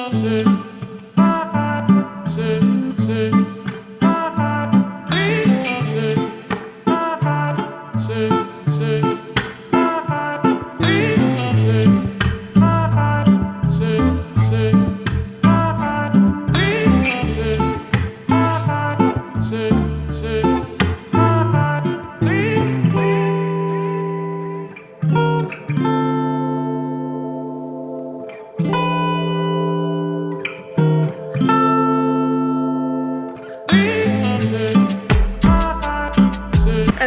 mountain.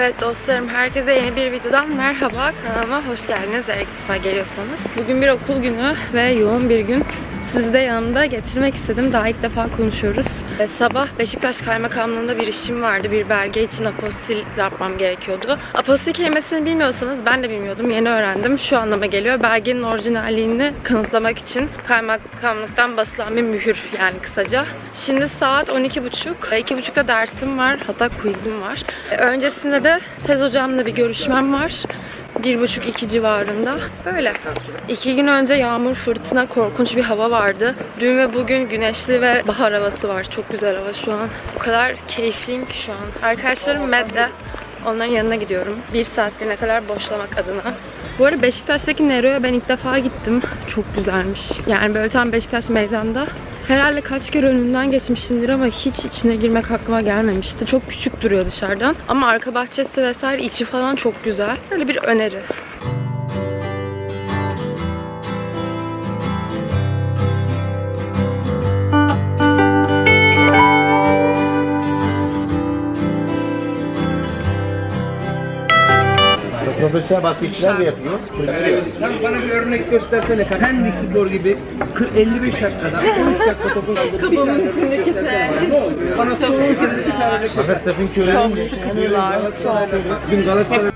Evet dostlarım herkese yeni bir videodan merhaba kanalıma hoş geldiniz eğer geliyorsanız. Bugün bir okul günü ve yoğun bir gün. Sizi de yanımda getirmek istedim. Daha ilk defa konuşuyoruz. E, sabah Beşiktaş Kaymakamlığı'nda bir işim vardı. Bir belge için apostil yapmam gerekiyordu. Apostil kelimesini bilmiyorsanız ben de bilmiyordum. Yeni öğrendim. Şu anlama geliyor. Belgenin orijinalliğini kanıtlamak için kaymakamlıktan basılan bir mühür yani kısaca. Şimdi saat 12.30. E, 2.30'da dersim var. Hatta quizim var. E, öncesinde de tez hocamla bir görüşmem var. Bir buçuk iki civarında. Böyle. İki gün önce yağmur, fırtına, korkunç bir hava vardı. Dün ve bugün güneşli ve bahar havası var. Çok güzel hava şu an. O kadar keyifliyim ki şu an. Arkadaşlarım Med'de. Onların yanına gidiyorum. Bir saatliğine kadar boşlamak adına. Bu arada Beşiktaş'taki Nero'ya ben ilk defa gittim. Çok güzelmiş. Yani böyle tam Beşiktaş meydanda. Herhalde kaç kere önünden geçmişimdir ama hiç içine girmek aklıma gelmemişti. Çok küçük duruyor dışarıdan. Ama arka bahçesi vesaire içi falan çok güzel. Böyle bir öneri. Profesyonel basketçiler de yapıyor. Sen bana bir örnek göstersene. Pendik Spor gibi 40 55 dakikada 13 dakika topun kaldırıp bir Kafamın tane içindeki göstersene bana. Ne oldu? Bana son 18 bir tane örnek Fakat Stephen Curry'nin de Sıkıcılar. Çok. Bugün Galatasaray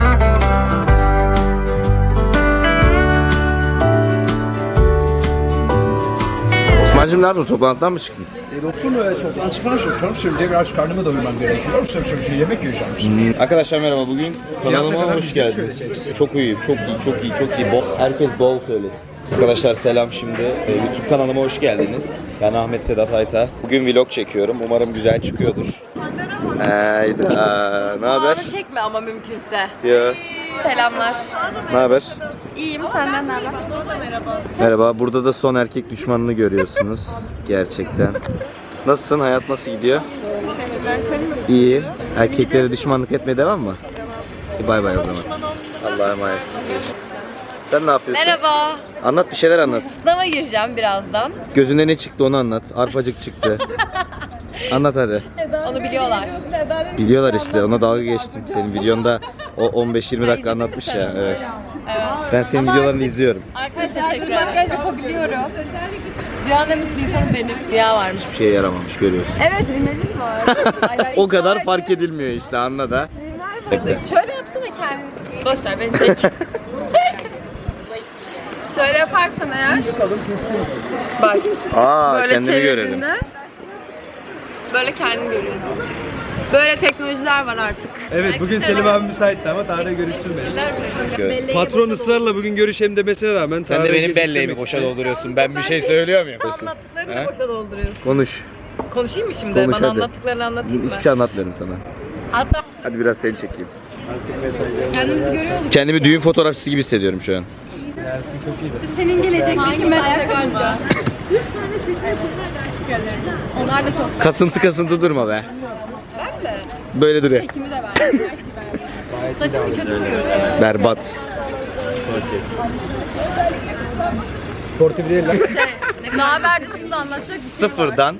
Osman'cım nerede o toplantıdan mı çıktın? Dostum öyle toplantı falan çok çalışıyorum diye biraz karnımı doyurmam gerekiyor. Yoksa şimdi yemek yiyeceğim şimdi. Arkadaşlar merhaba bugün kanalıma hoş geldiniz. Çok iyi, çok iyi, çok iyi, çok iyi. Bol, herkes bol söylesin. Arkadaşlar selam şimdi. Ee, YouTube kanalıma hoş geldiniz. Ben Ahmet Sedat Ayta. Bugün vlog çekiyorum. Umarım güzel çıkıyordur. Hayda. Ne haber? Çekme ama mümkünse. Ya. Selamlar. Ne haber? İyiyim senden ne haber? Merhaba. Burada da son erkek düşmanını görüyorsunuz. Gerçekten. Nasılsın? Hayat nasıl gidiyor? İyi. Erkeklere düşmanlık etmeye devam mı? E, Bay bay o zaman. Allah'a emanetsin. Sen ne yapıyorsun? Merhaba. Anlat bir şeyler anlat. Sınava gireceğim birazdan. Gözünde ne çıktı onu anlat. Arpacık çıktı. anlat hadi. Onu biliyorlar. Biliyorlar işte ona dalga geçtim. Senin videonda o 15-20 dakika anlatmış ya. Evet. Ben senin videolarını izliyorum. Arkadaşlar teşekkür ederim. Makyaj yapabiliyorum. Dünyanın en mutlu insanı benim. Rüya varmış. Bir şeye yaramamış görüyorsun. Evet rimelim var. o kadar fark edilmiyor işte anla da. Bekle. Şöyle yapsana kendini. Boş ver beni çek. Şöyle yaparsan eğer. Bak Aa böyle kendimi görelim. çevirdiğinde böyle kendini görüyorsun. Böyle teknolojiler var artık. Evet bugün Selim abi müsaitti ama tarihe görüştürmedi. Gö- Patron ısrarla bugün görüşelim demesine rağmen Sen de benim belleğimi görüştürmedi. boşa dolduruyorsun. Ben bir şey söylüyor muyum? Anlattıklarını He? boşa dolduruyorsun. Konuş. Konuşayım mı şimdi? Konuş Bana hadi. anlattıklarını anlatayım mı? Hiçbir şey anlatmıyorum sana. Hatta Hadi biraz seni çekeyim. kendimizi görüyor Kendimi düğün fotoğrafçısı gibi hissediyorum şu an. Senin gelecekteki meslek anca. Onlar da çok. Kasıntı kasıntı durma be. Ben de. Böyle duruyor. Çekimi de verdim. Her şeyi verdim. Saçımı kötü mü görünüyor? Berbat. Sportif değil lan. Ne haber dışında anlatacak bir şey var. Sıfırdan,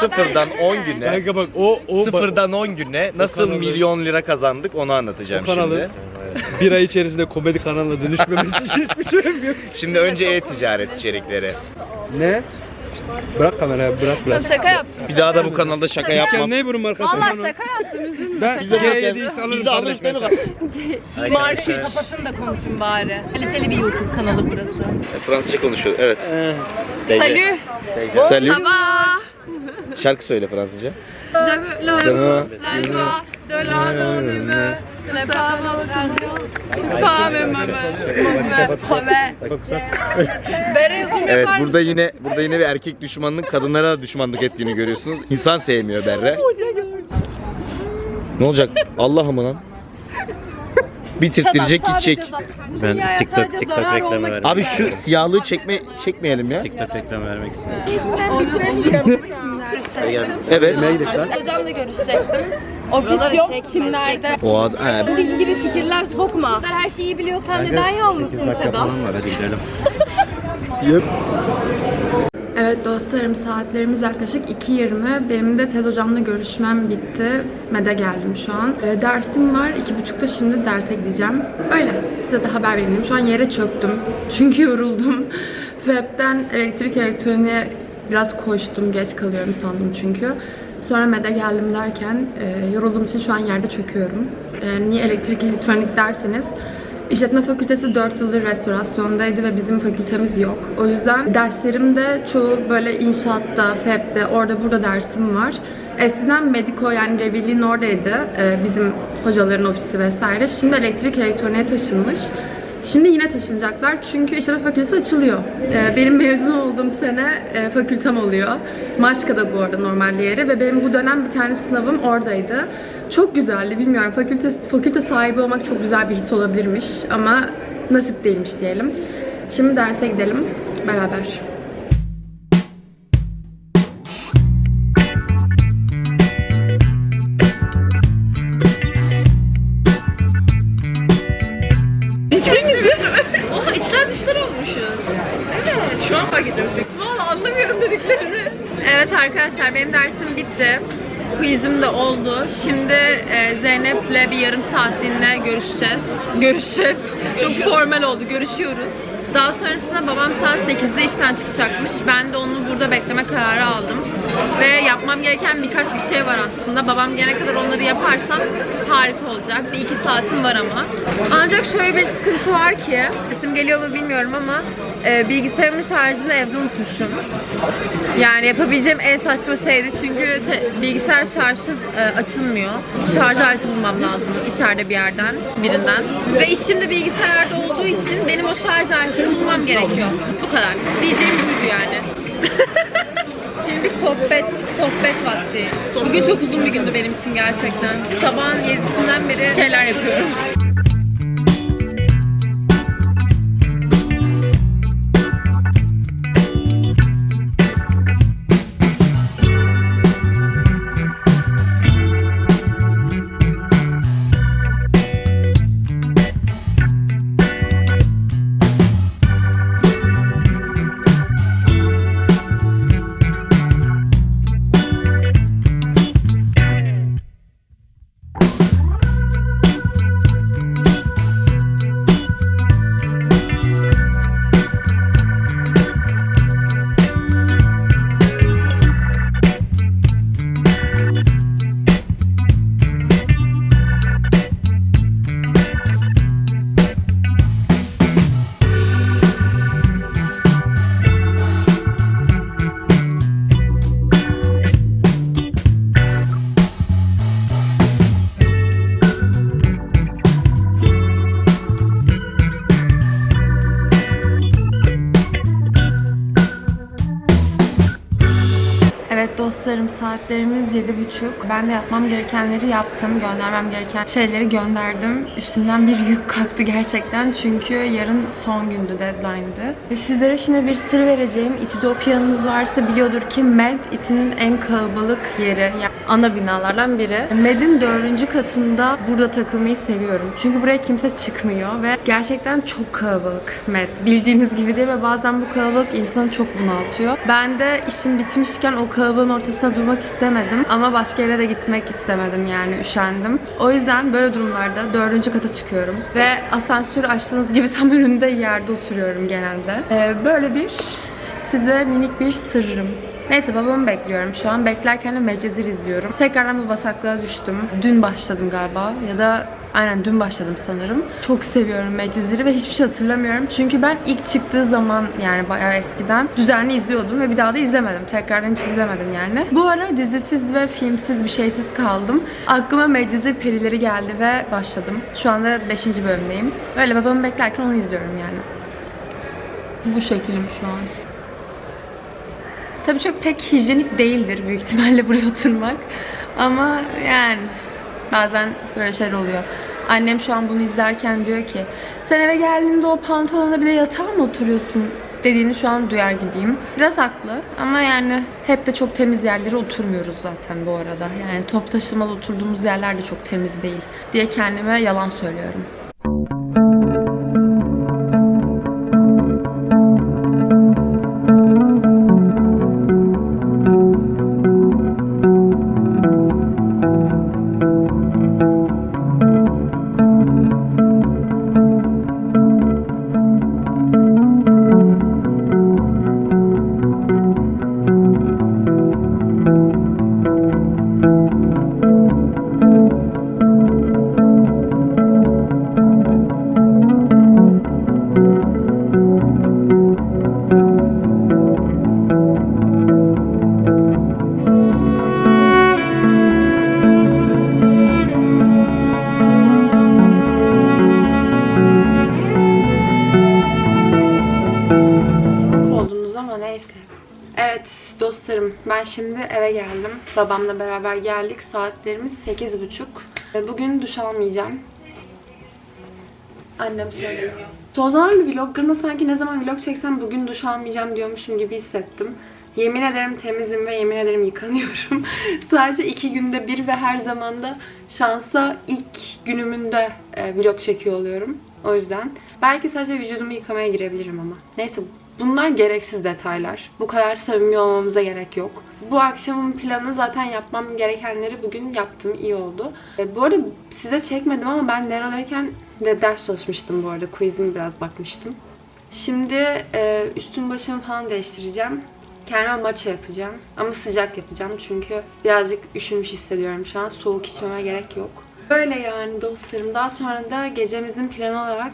sıfırdan 10 güne, Kanka bak o o sıfırdan 10 güne nasıl kanalı- milyon lira kazandık onu anlatacağım O kanalı- şimdi. bir ay içerisinde komedi kanalına dönüşmemesi için hiçbir şey yok. Şimdi önce e-ticaret içerikleri. Ne? Bırak kamerayı bırak bırak. Şaka yaptım. Bir daha da bu kanalda şaka yapmam. Ne bunun markası? Valla şaka yaptım üzülme. Ben Şaka G7 yaptım. Bizi almış değil mi? Markayı kapatın da konuşun bari. Kaliteli bir YouTube kanalı burası. Fransızca konuşuyor. Evet. Salut. Salut. Sabah. Şarkı söyle Fransızca. Je veux le Tamam. la joie de l'anonyme. Evet burada yine burada yine bir erkek düşmanının kadınlara düşmanlık ettiğini görüyorsunuz. İnsan sevmiyor Berre. Ne olacak? Allah'ım lan. Bitirttirecek gidecek. Ben TikTok TikTok reklamı vermek Abi şu siyahlığı çekme çekmeyelim ya. TikTok reklamı vermek istiyorum. Evet. Hocamla görüşecektim. Ofis yok, çimlerde. O ad he, gibi fikirler sokma. Her şeyi biliyorsan neden yalnızsın Sedat? Tamam var hadi gidelim. Evet dostlarım saatlerimiz yaklaşık 2.20. Benim de tez hocamla görüşmem bitti. MED'e geldim şu an. E, dersim var. 2.30'da şimdi derse gideceğim. Öyle. Size de haber vereyim. Şu an yere çöktüm. Çünkü yoruldum. Web'den elektrik elektroniğe biraz koştum. Geç kalıyorum sandım çünkü. Sonra MED'e geldim derken e, yorulduğum için şu an yerde çöküyorum. E, niye elektrik elektronik derseniz İşletme Fakültesi 4 yıldır restorasyondaydı ve bizim fakültemiz yok. O yüzden derslerimde çoğu böyle inşaatta, FEB'de, orada burada dersim var. Eskiden Mediko yani Reveli'nin oradaydı e, bizim hocaların ofisi vesaire. Şimdi elektrik elektroniğe taşınmış. Şimdi yine taşınacaklar çünkü işletme fakültesi açılıyor. E, benim mezun olduğum sene e, fakültem oluyor. Maşka'da bu arada normal yeri ve benim bu dönem bir tane sınavım oradaydı. Çok güzeldi bilmiyorum. Fakülte, fakülte sahibi olmak çok güzel bir his olabilirmiş ama nasip değilmiş diyelim. Şimdi derse gidelim beraber. Arkadaşlar benim dersim bitti. Quizim de oldu. Şimdi e, Zeynep'le bir yarım saatliğine görüşeceğiz. Görüşeceğiz. Çok formal oldu. Görüşüyoruz. Daha sonrasında babam saat 8'de işten çıkacakmış. Ben de onu burada bekleme kararı aldım. Ve yapmam gereken birkaç bir şey var aslında. Babam gelene kadar onları yaparsam harika olacak. Bir iki saatim var ama. Ancak şöyle bir sıkıntı var ki, isim geliyor mu bilmiyorum ama e, bilgisayarımın şarjını evde unutmuşum. Yani yapabileceğim en saçma şeydi çünkü te- bilgisayar şarjsız e, açılmıyor. Şarj aleti bulmam lazım içeride bir yerden, birinden. Ve işim de bilgisayarda olduğu için benim o şarj aletini bulmam gerekiyor. Bu kadar. Diyeceğim buydu yani. Şimdi bir sohbet, sohbet vakti. Bugün çok uzun bir gündü benim için gerçekten. Sabahın 7'sinden beri şeyler yapıyorum. Saatlerimiz yedi buçuk. Ben de yapmam gerekenleri yaptım. Göndermem gereken şeyleri gönderdim. Üstümden bir yük kalktı gerçekten. Çünkü yarın son gündü, deadline'dı. Ve sizlere şimdi bir sır vereceğim. İTÜ'de okuyanınız varsa biliyordur ki MED İTÜ'nün en kalabalık yeri. Yani ana binalardan biri. MED'in dördüncü katında burada takılmayı seviyorum. Çünkü buraya kimse çıkmıyor ve gerçekten çok kalabalık MED. Bildiğiniz gibi değil ve bazen bu kalabalık insanı çok bunaltıyor. Ben de işim bitmişken o kalabalığın ortasına durmak istemedim ama başka yere de gitmek istemedim yani üşendim. O yüzden böyle durumlarda dördüncü kata çıkıyorum ve asansör açtığınız gibi tam önünde yerde oturuyorum genelde. Ee, böyle bir size minik bir sırrım. Neyse babamı bekliyorum şu an. Beklerken de Medcezir izliyorum. Tekrardan bu basaklığa düştüm. Dün başladım galiba ya da Aynen dün başladım sanırım. Çok seviyorum Medcezir'i ve hiçbir şey hatırlamıyorum. Çünkü ben ilk çıktığı zaman yani bayağı eskiden düzenli izliyordum ve bir daha da izlemedim. Tekrardan hiç izlemedim yani. Bu ara dizisiz ve filmsiz bir şeysiz kaldım. Aklıma Medcezir perileri geldi ve başladım. Şu anda 5. bölümdeyim. Öyle babamı beklerken onu izliyorum yani. Bu şekilim şu an. Tabii çok pek hijyenik değildir büyük ihtimalle buraya oturmak. Ama yani bazen böyle şeyler oluyor. Annem şu an bunu izlerken diyor ki sen eve geldiğinde o pantolonla bir de yatağa mı oturuyorsun dediğini şu an duyar gibiyim. Biraz haklı ama yani hep de çok temiz yerlere oturmuyoruz zaten bu arada. Yani top taşımalı oturduğumuz yerler de çok temiz değil diye kendime yalan söylüyorum. Eve geldim. Babamla beraber geldik. Saatlerimiz 8.30. Ve Bugün duş almayacağım. Annem söylemiyor. Son zamanlarda vloggerına sanki ne zaman vlog çeksem bugün duş almayacağım diyormuşum gibi hissettim. Yemin ederim temizim ve yemin ederim yıkanıyorum. Sadece iki günde bir ve her zaman da şansa ilk günümünde e, vlog çekiyor oluyorum. O yüzden. Belki sadece vücudumu yıkamaya girebilirim ama. Neyse bunlar gereksiz detaylar. Bu kadar samimi olmamıza gerek yok. Bu akşamın planı zaten yapmam gerekenleri bugün yaptım. iyi oldu. E, bu arada size çekmedim ama ben Nero'dayken de ders çalışmıştım bu arada. Quiz'ime biraz bakmıştım. Şimdi e, üstüm başımı falan değiştireceğim. Kendime maça yapacağım. Ama sıcak yapacağım çünkü birazcık üşümüş hissediyorum şu an. Soğuk içmeme gerek yok. Böyle yani dostlarım. Daha sonra da gecemizin planı olarak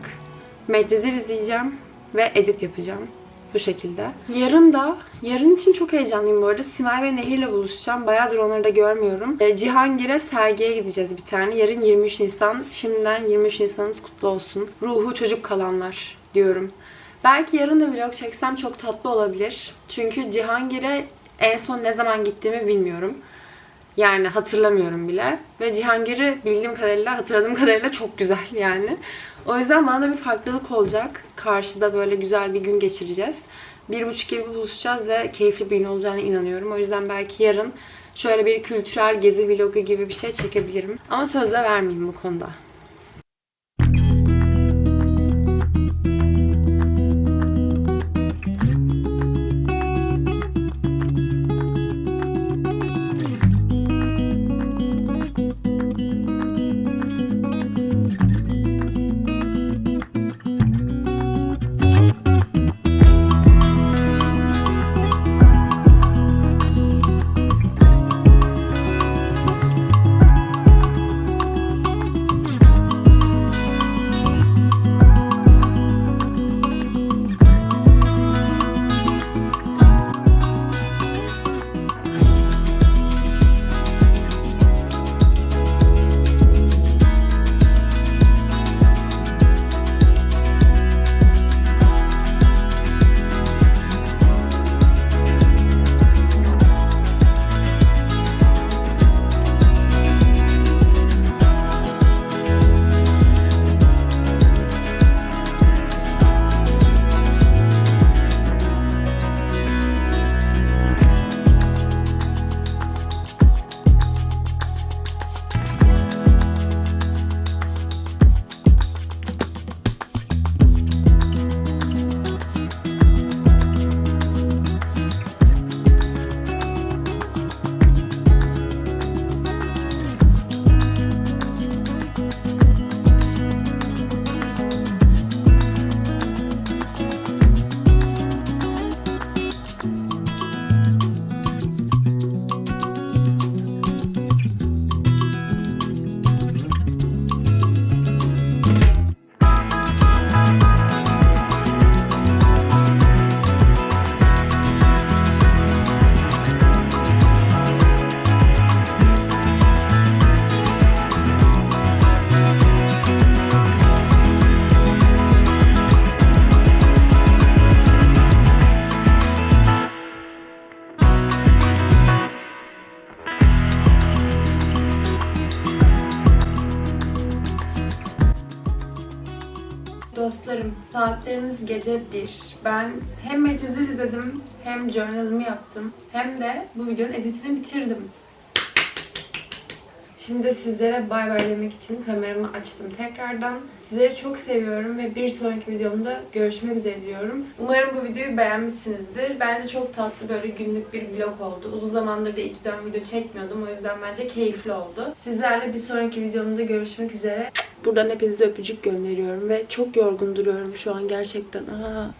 Medcezir izleyeceğim ve edit yapacağım. Bu şekilde. Yarın da, yarın için çok heyecanlıyım bu arada. Simay ve Nehir'le buluşacağım. Bayağıdır onları da görmüyorum. E, Cihangir'e sergiye gideceğiz bir tane. Yarın 23 Nisan. Şimdiden 23 Nisan'ınız kutlu olsun. Ruhu çocuk kalanlar diyorum. Belki yarın da vlog çeksem çok tatlı olabilir. Çünkü Cihangir'e en son ne zaman gittiğimi bilmiyorum. Yani hatırlamıyorum bile. Ve Cihangir'i bildiğim kadarıyla, hatırladığım kadarıyla çok güzel yani. O yüzden bana da bir farklılık olacak. Karşıda böyle güzel bir gün geçireceğiz. Bir buçuk gibi buluşacağız ve keyifli bir gün olacağına inanıyorum. O yüzden belki yarın şöyle bir kültürel gezi vlogu gibi bir şey çekebilirim. Ama söz de vermeyeyim bu konuda. Gece 1. Ben hem Medcezir izledim, hem journalımı yaptım, hem de bu videonun editini bitirdim. Şimdi sizlere bay bay demek için kameramı açtım tekrardan. Sizleri çok seviyorum ve bir sonraki videomda görüşmek üzere diyorum. Umarım bu videoyu beğenmişsinizdir. Bence çok tatlı böyle günlük bir vlog oldu. Uzun zamandır da İTÜ'den video çekmiyordum. O yüzden bence keyifli oldu. Sizlerle bir sonraki videomda görüşmek üzere. Buradan hepinize öpücük gönderiyorum ve çok yorgun duruyorum şu an gerçekten. Aa,